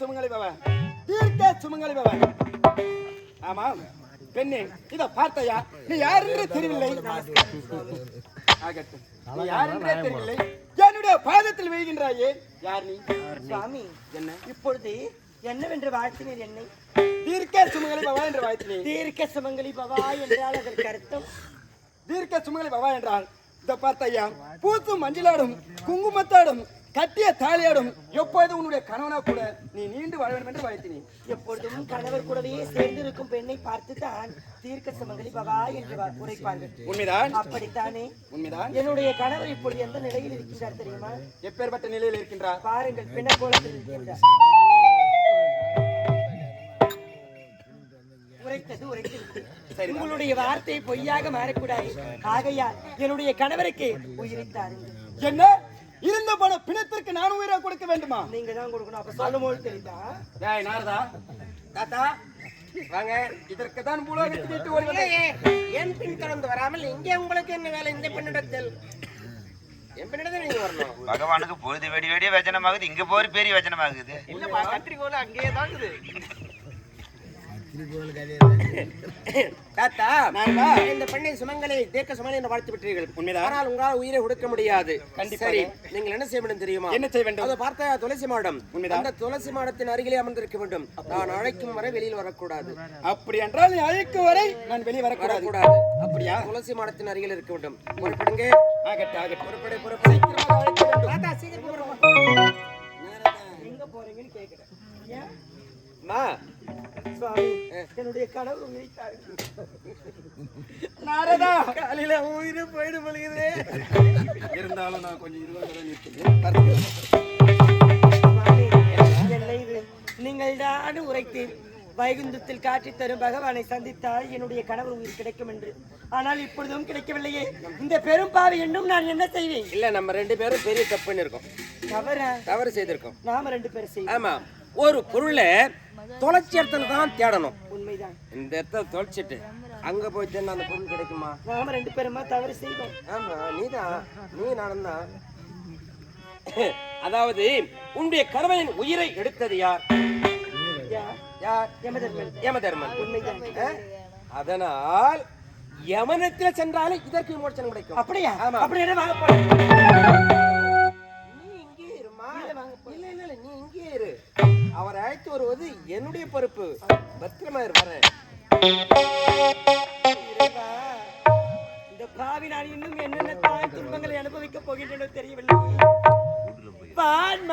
சுமங்கலி பவன் தீர்க்க சுமங்கலி பவன் ஆமாம் பெண்ணே இத பார்த்தையா? நீ யார் என்று தெரியவில்லை ஆகட்டும். நீ யார் என்றே தெரியவில்லை என்னுடைய பாதத்தில் வைகின்றாயே யார் நீ? சுவாமி என்ன? இப்பொழுது என்னவென்று வாழ்த்தினீர் என்னை? தீர்க்க சுமங்கலி பவா என்று வாழ்த்தினேன். தீர்க்க சுமங்கலி பவா என்றால் அதற்கு அர்த்தம். தீர்க்க சுமங்கலி பவா என்றால் இத பார்த்தையா? பூத்தும் மஞ்சளாடும் குங்குமத்தாடும் கட்டிய தாலியாடும் எப்பொழுது உன்னுடைய கணவனா கூட நீ நீண்டு வாழ வேண்டும் என்று வாழ்த்தினேன் எப்பொழுதும் கணவர் கூடவே சேர்ந்திருக்கும் பெண்ணை பார்த்துதான் தீர்க்க சுமங்கலி பவா என்று உரைப்பார்கள். உண்மைதான். அப்படித்தானே? உண்மைதான். என்னுடைய கணவர் இப்பொழுது எந்த நிலையில் இருக்கின்றார் தெரியுமா? எப்பேற்பட்ட நிலையில் இருக்கின்றார்? பாருங்கள் பிணக்கோலத்தில் இருக்கின்றார் உரைத்தது உரைத்து விட்டது. உங்களுடைய வார்த்தை பொய்யாக மாறக்கூடாது. ஆகையால் என்னுடைய கணவருக்கு உயிரை தாருங்கள். என்ன? இருந்த பண பிணத்திற்கு நான் உயிரை கொடுக்க வேண்டுமா? நீங்க தான் கொடுக்கணும். அப்ப சொல்லும் போது தெரியுதா? டேய் நாரதா. தாத்தா வாங்க. இதற்கு தான் பூலோகத்தை விட்டு ஓடி. என் பின் தொடர்ந்து வராமல் இங்கே உங்களுக்கு என்ன வேலை இந்த பெண்ணிடத்தில்? என் பெண்ணிடத்தில் நீங்க வரணும். பகவானுக்கு பொழுது வெடி வெடிய வச்சனமாகுது இங்க போற பெரிய வச்சனமாகுது இல்லப்பா கத்திரிக்கோல அங்கேயே தாக்குது தாத்தா இந்த பெண்ணை சுமங்கலை தீர்க்க சுமங்கலை என்று வாழ்த்து விட்டீர்கள். உண்மைதான். ஆனால் உங்களால் உயிரை கொடுக்க முடியாது. சரி நீங்கள் என்ன செய்ய வேண்டும் தெரியுமா? என்ன செய்ய வேண்டும்? அதை பார்த்த துளசி மாடம். அந்த துளசி மாடத்தின் அருகிலே அமர்ந்திருக்க வேண்டும். நான் அழைக்கும் வரை வெளியில் வரக்கூடாது. அப்படி என்றால் நீ அழைக்கும் வரை நான் வெளியே வரக்கூடாது. அப்படியா? துளசி மாடத்தின் அருகில் இருக்க வேண்டும். புறப்படுங்க. ஆகட்டும் ஆகட்டும். புறப்படு புறப்படு. தாத்தா சீக்கிரம். எங்க போறீங்கன்னு சுவாமி என்னுடைய கணவர் உயிரை தாருங்கள் நாரதா. காலையில உயிரை போயிடு பொழுகுது இருந்தாலும் நான் கொஞ்சம் இருபது சுவாமி, என்ன இது நீங்கள் தான் உரைத்தீர் வைகுந்தத்தில் காட்சி தரும் பகவானை சந்தித்தால் என்னுடைய கணவர் உயிர் கிடைக்கும் என்று. ஆனால் இப்பொழுதும் கிடைக்கவில்லையே. இந்த பெரும் பாவி என்னும் நான் என்ன செய்வேன்? இல்ல நம்ம ரெண்டு பேரும் பெரிய தப்பு பண்ணிருக்கோம். தவறா? தவறு செய்திருக்கோம். நாம ரெண்டு பேரும் செய்வோம். ஆமா. ஒரு பொருளை தொலைச்ச இடத்துல தான் தேடணும். உண்மைதான். இந்த இடத்துல தொலைச்சிட்டு அங்க போய் தேடினா அந்த பொருள் கிடைக்குமா? நாம ரெண்டு பேருமா தவறு செய்வோம் ஆமா நீதான். நீ நானும் தான் அதாவது உன்னுடைய கணவனின் உயிரை எடுத்தது யார்? யார்? யமதர்மன். யமதர்மன். உண்மைதான்? அதனால் யமனத்தில் சென்றாலே இதற்கு விமோசனம் கிடைக்கும். அப்படியா. அப்படி என்ன வாங்க போறேன் அவரை அழைத்து வருவது என்னுடைய பொறுப்பு. பத்திரமா இரு வரேன் இந்த பாவி நான் இன்னும் என்னென்ன தாய் துன்பங்களை அனுபவிக்க போகின்றனோ தெரியவில்லை. பான்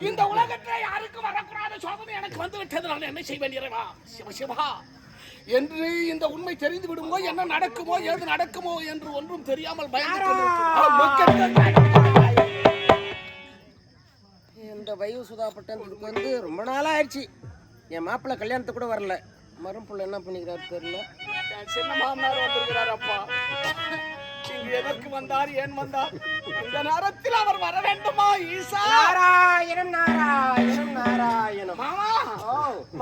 இந்த உலகத்தில் யாருக்கும் வரக்கூடாத சோதனை எனக்கு வந்து விட்டது. நான் என்ன செய்வேன் இறைவா? சிவ சிவா. என்று இந்த உண்மை தெரிந்து விடுமோ என்ன நடக்குமோ ஏது நடக்குமோ என்று ஒன்றும் தெரியாமல் இந்த வைவு சுதாப்பட்டதுக்கு வந்து ரொம்ப நாளாக ஆயிடுச்சு என் மாப்பிள்ள கல்யாணத்துக்கு கூட வரல. மரும்புள்ள என்ன பண்ணிக்கிறாரு தெரியல. சின்ன மாமனார் வந்திருக்கிறார் அப்பா. எதற்கு வந்தார் ஏன் வந்தார்? இந்த நேரத்தில் அவர் வர வேண்டுமா ஈசா? நாராயணம் நாராயணம் நாராயணம். மாமா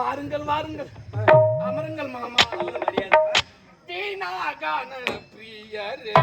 வாருங்கள் வாருங்கள். அமருங்கள் மாமா. பிரியரே.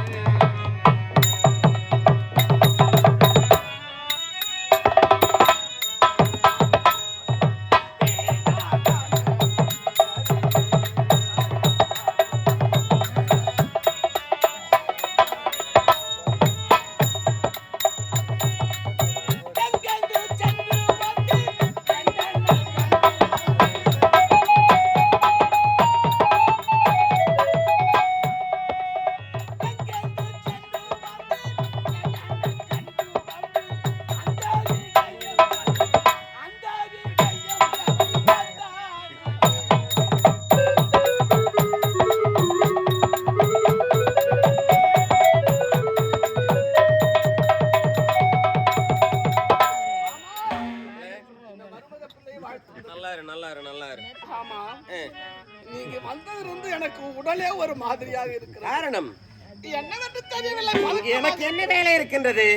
இருக்கின்றது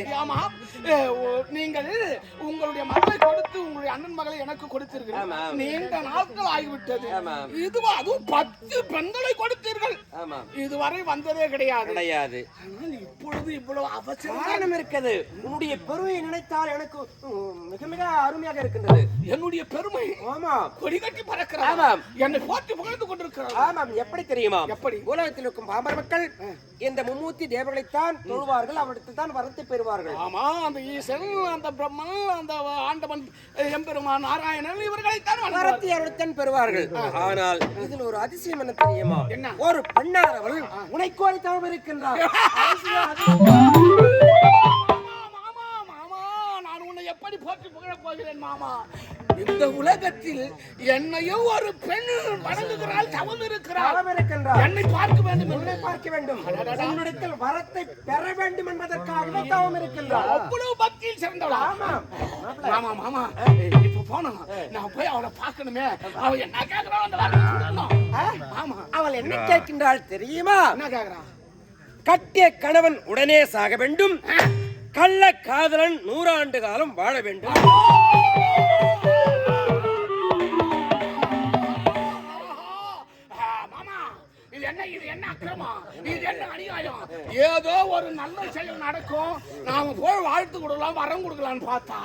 அண்ணன் மகளை எனக்கு. கொடுத்தீர்கள். நீண்ட நாட்கள் ஆகிவிட்டது. இதுவா அதுவும் பத்து பெண்களை கொடுத்தீர்கள். இதுவரை வந்ததே கிடையாது. கிடையாது. இப்பொழுது இவ்வளவு அவசரம் இருக்குது உன்னுடைய பெருமையை நினைத்தால் எனக்கு மிக மிக அருமையாக இருக்கின்றது. என்னுடைய பெருமை ஆமா கொடி கட்டி பறக்கிறார். என்னை போற்றி புகழ்ந்து கொண்டிருக்கிறார் ஆமாம். எப்படி தெரியுமா? எப்படி? உலகத்தில் இருக்கும் பாமர மக்கள் இந்த மும்மூர்த்தி தேவர்களைத்தான் தொழுவார்கள். அவரிடத்தில் தான் வரத்தை பெறுவார்கள். ஆமா அந்த ஈசன் அந்த பிரம்மன் அந்த ஆண்டவன் எம்பெருமான் நாராயணன் இவர்களைத்தான். வரத்தை அவரிடத்தான் பெறுவார்கள். ஆனால் இதில் ஒரு அதிசயம் என்ன தெரியுமா? என்ன? ஒரு உனைக்கோரி தவம் இருக்கின்றார் மாமா, மாமா, மாமா, நான் உன்னை எப்படி போற்றி புகழப் போகிறேன் மாமா? இந்த உலகத்தில் என்னையும் ஒரு பெண் வணங்குகிறாள் தவம் இருக்கிறாள் என்னை பார்க்க வேண்டும் உன்னை என்று பார்க்க வேண்டும். உன்னிடத்தில் வரத்தை பெற வேண்டும் என்பதற்காகவே தவம் இருக்கின்றார் அவ்வளவு பக்தியில் சிறந்தவளா? ஆமாம். மாமா மாமா. இப்ப போனோம். நான் போய் அவளை பார்க்கணுமே. அவ என்ன கேக்குறா அந்த வார்த்தை சொல்லணும். ஆமா அவள் என்ன கேட்கின்றாள் தெரியுமா? என்ன கேக்குறான் கட்டிய கணவன் உடனே சாக வேண்டும். கள்ள காதலன் நூறாண்டு காலம் வாழ வேண்டும். இது என்ன அநியாயம்? ஏதோ ஒரு நல்ல செயல் நடக்கும். நாம போய் வாழ்த்து கொடுக்கலாம் வரம் கொடுக்கலாம்னு பார்த்தா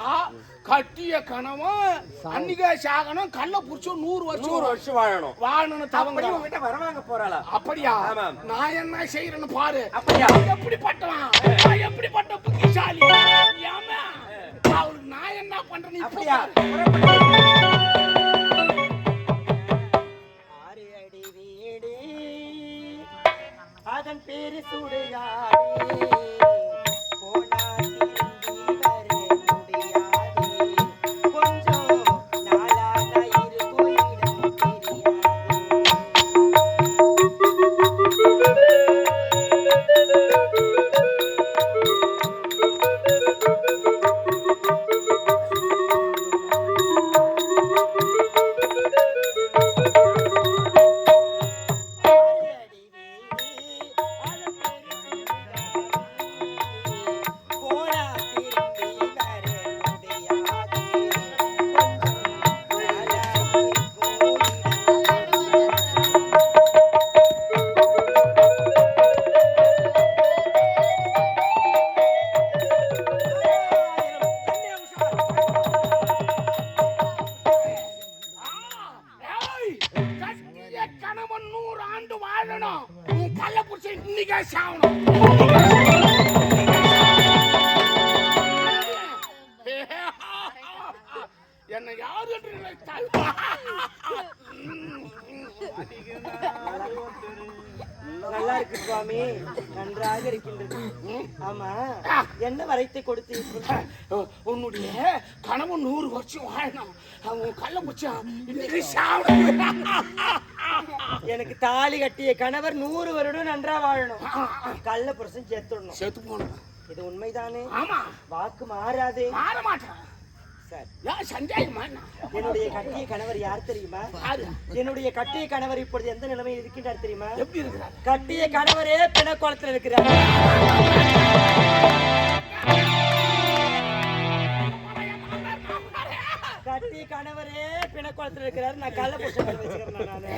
கட்டிய கணவன் அன்னிகா சாகனம் கல்ல புடிச்சு நூறு வருஷம் நூறு வருஷம் வாழணும். வாழணும் தவங்க. உங்ககிட்ட வரவாங்க போறாளா? அப்படியா. நான் என்ன செய்யறேன்னு பாரு. அப்படியா? நான் எப்படிப்பட்டவன்? நான் எப்படிப்பட்ட புத்திசாலி? அவளுக்கு நான் என்ன பண்றேன்னு அப்படியா? அதன் பேரு சுடுகாடே. Vai, Saulo! உன்னுடைய கனவு நூறு வருஷம் வாழணும். அவன் கள்ள குச்சான் இன்னைக்கு சாப்பிட எனக்கு தாலி கட்டிய கணவர் நூறு வருடம் நன்றா வாழணும். கள்ள புருஷன் சேர்த்துடணும். செத்து போனோம் இது உண்மைதானே? ஆமா. வாக்கு மாறாதே? மாற மாட்டேன்? என்னுடைய கட்டிய கணவர் யார் தெரியுமா? என்னுடைய கட்டிய கணவர் இப்பொழுது எந்த நிலைமையில் இருக்கின்றார் தெரியுமா? கட்டிய கணவரே பிணக்கோலத்தில் இருக்கிறார். பிணக்கோலத்தில் இருக்கிறார். நான் கள்ள புருஷன் வச்சுக்கிறேன் நானு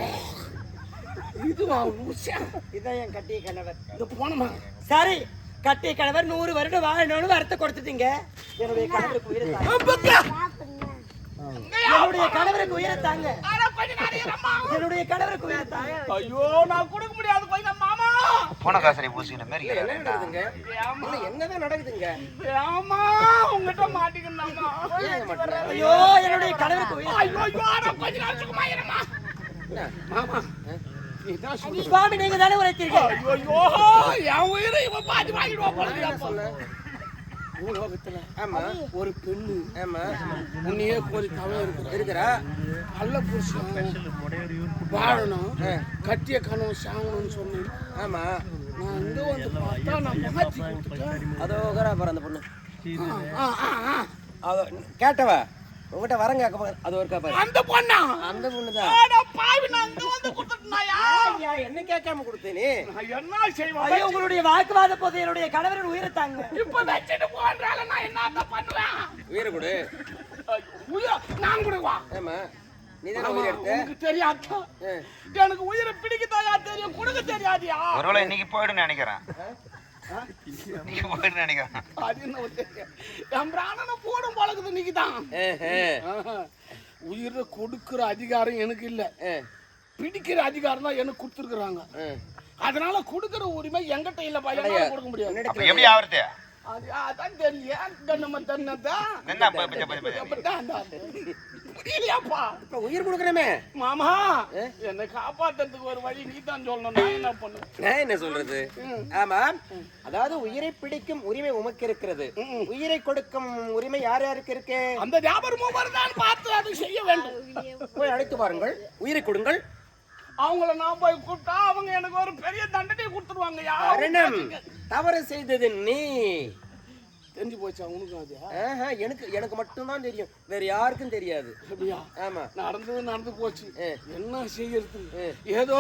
இதுவா உச்சம் இதான் என் கட்டிய கணவர். இது போனமா சரி கட்டிய கணவர் நூறு வருடம் வாழணும்னு வரத்தை கொடுத்துட்டீங்க. என்னுடைய கணவருக்கு உயிரை என்னுடைய கணவருக்கு உயிரை தாங்க. என்னுடைய கணவருக்கு உயிரை தாங்க. ஐயோ நான் கொடுக்க முடியாது. கொஞ்சம் மாமா போன காசரை பூசிக்கிற மாதிரி என்னதான் நடக்குதுங்க? ஆமா உங்ககிட்ட மாட்டேன் ஐயோ என்னுடைய என்ன? மாமா. சுவாமி நீங்க தானே உரைத்தீர்கள் ஐயோ என் உயிரை இவன் பாதி வாங்கிடுவா போல என்ன சொல்ல உலகத்துல ஆமா. ஒரு பெண்ணு. ஆமா. உன்னையே கோரி தவ இருக்கிற இருக்கிறா? நல்ல புருஷன். வாழணும். கட்டிய கனவு சாங்கணும்னு சொன்னேன் ஆமா. நான் இங்க வந்து பார்த்தா நான் மாத்தி கொடுத்துட்டேன். அதோ பாரு அந்த பொண்ணு. அதோ கேட்டவ? உங்ககிட்ட வரங்க அக்க பக்கம் அது ஒருக்கா பாரு. அந்த பொண்ணா? அந்த பொண்ணுதான். ஆடா பாவி நான் இங்க வந்து கொடுத்துட்டேனாயா? ஐயா, என்ன கேட்காம கொடுத்தேனே என்ன செய்வேன்? ஐயோ உங்களுடைய வாக்குவாத போது என்னுடைய கணவரின் உயிரை தாங்க. இப்ப வச்சுட்டு போன்றால நான் என்ன பண்ணுவேன்? உயிரை கொடு. உயிரை நான் கொடுவா ஆமா. உனக்கு தெரியாதா. எனக்கு உயிரை பிடிக்கதாயா தெரியும்? கொடுக்க தெரியாதியா? ஒருவேளை இன்னைக்கு போயிடுன்னு நினைக்கிறேன். இன்னைக்கு போயிடுன்னு நினைக்கிறேன். அது என்ன ஒரு தெரியும். என் பிராணனை போடும் பழகுது நீக்கு தான். உயிரை கொடுக்கிற அதிகாரம் எனக்கு இல்ல. பிடிக்கிற அதிகாரம் தான் எனக்கு கொடுத்துருக்குறாங்க. அதனால கொடுக்கிற உரிமை எங்கிட்ட இல்ல என்னால கொடுக்க முடியாது. அப்ப எப்படி ஆவறது? அது அதான் தெரியல தன்னதான் உயிர் கொடுக்குறமே மாமா என்னை காப்பாத்துறதுக்கு ஒரு வழி நீ தான் சொல்லணும். நான் என்ன நான் என்ன சொல்றது? ஆமா. அதாவது உயிரை பிடிக்கும் உரிமை உமக்கு இருக்கிறது. உயிரை கொடுக்கும் உரிமை யார் யாருக்கு இருக்கு? அந்த வியாபாரம் மூவர் பார்த்து அதை செய்ய வேண்டும். போய் அழைத்து பாருங்கள். உயிரை கொடுங்கள். அவங்கள நான் போய் கூப்பிட்டா அவங்க எனக்கு ஒரு பெரிய தண்டனை கொடுத்துருவாங்க மரணம் தவறு செய்தது நீ. தெரிஞ்சு போச்சா உனக்கு அது? எனக்கு எனக்கு மட்டும்தான் தெரியும். வேற யாருக்கும் தெரியாது. ஆமா. நடந்தது நடந்து போச்சு. என்ன செய்யறது? ஏதோ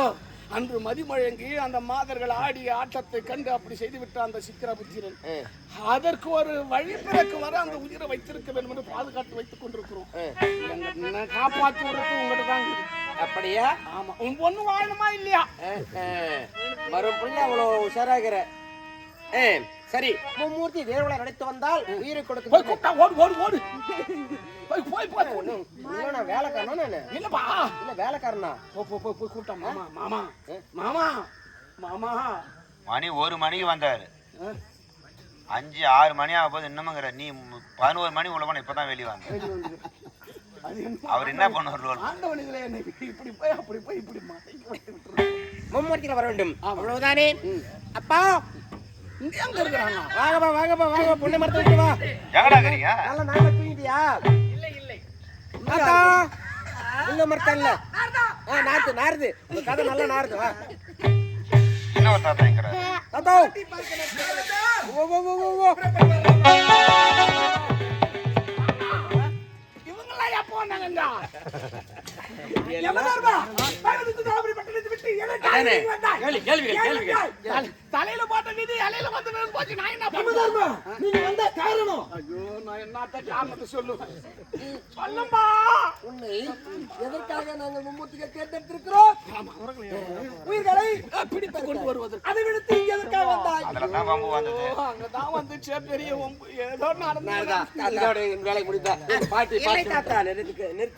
அன்று மதிமழங்கி அந்த மாதர்கள் ஆடிய ஆட்டத்தை கண்டு அப்படி செய்து விட்ட அந்த சித்திரபுத்திரன். ஆ. அதற்கு ஒரு வழிபிறக்கு வர அந்த உயிரை வைத்திருக்க வேண்டும் என்று பாதுகாத்து வைத்துக் கொண்டிருக்கிறோம். எங்க காப்பாற்றி விடுறது உங்கள்கிட்ட தான். அப்படியா? ஆமா. உன் பொண்ணு வாழணுமா இல்லையா. மறும் புள்ள அவ்வளவு உஷாராகிற. சரி. மும்மூர்த்தி தேர்வுல நடத்து வந்தால் உயிரை போய் கொடுக்க கூப்பிட்டா ஓடு ஓடு ஓடு. போய் போய் போய். இல்ல, நான் வேலைக்காரனா நானு? இல்லப்பா. இல்ல வேலைக்காரனா? போ போ போய் போய் கூப்பிட்டா மாமா மாமா. மாமா மாமா. மணி ஒரு மணிக்கு வந்தாரு. அஞ்சு ஆறு மணி ஆக போது இன்னமுங்கிற. நீ பதினோரு மணி உள்ள போன இப்பதான் வெளியே வந்த. அவர் என்ன பண்ணுவார் ரோல் ஆண்டவன் இதுல என்னை இப்படி போய் அப்படி போய் இப்படி. மும்மூர்த்தியில வர வேண்டும். அவ்வளவுதானே? அப்பா! இங்க எங்க இருக்கிறாங்க? வாங்கப்பா வாங்கப்பா வாங்க பொண்ணு மரத்தை வா. எங்கடா இருக்கிறீங்க? நல்லா நாம தூங்கிட்டியா? இல்ல இல்லை. தாத்தா! உங்க மரத்தம் இல்ல ஆ நாருது நாருது உங்க கதை நல்லா நாருது வா. என்ன ஒரு தாத்தா! இருக்கிறாரு தாத்தா ஓ ஓ ஓ ஓ. வந்தாங்க அதானே. கேள்வி கேள்வி கேள்வி தலையில போட்ட வந்து போச்சு. நான் என்ன பண்ணுவேன் நீங்க வந்த காரணம். ஐயோ நான் என்னத்த காரணத்தை சொல்லுவேன்? சொல்லுமா? உன்னை எதற்காக நாங்கள் மும்மூர்த்திகள் தேர்ந்தெடுத்திருக்கிறோம்? உயிர்களை பிடித்து கொண்டு வருவதற்கு. அதை விடுத்து இங்க எதற்காக வந்தாய் வந்தது அங்கதான் வந்துச்சே பெரிய வம்பு. ஏதோ நடந்து தாத்தா வேலை முடிந்தா பாட்டி பாட்டி. நிறுத்து நிறுத்து.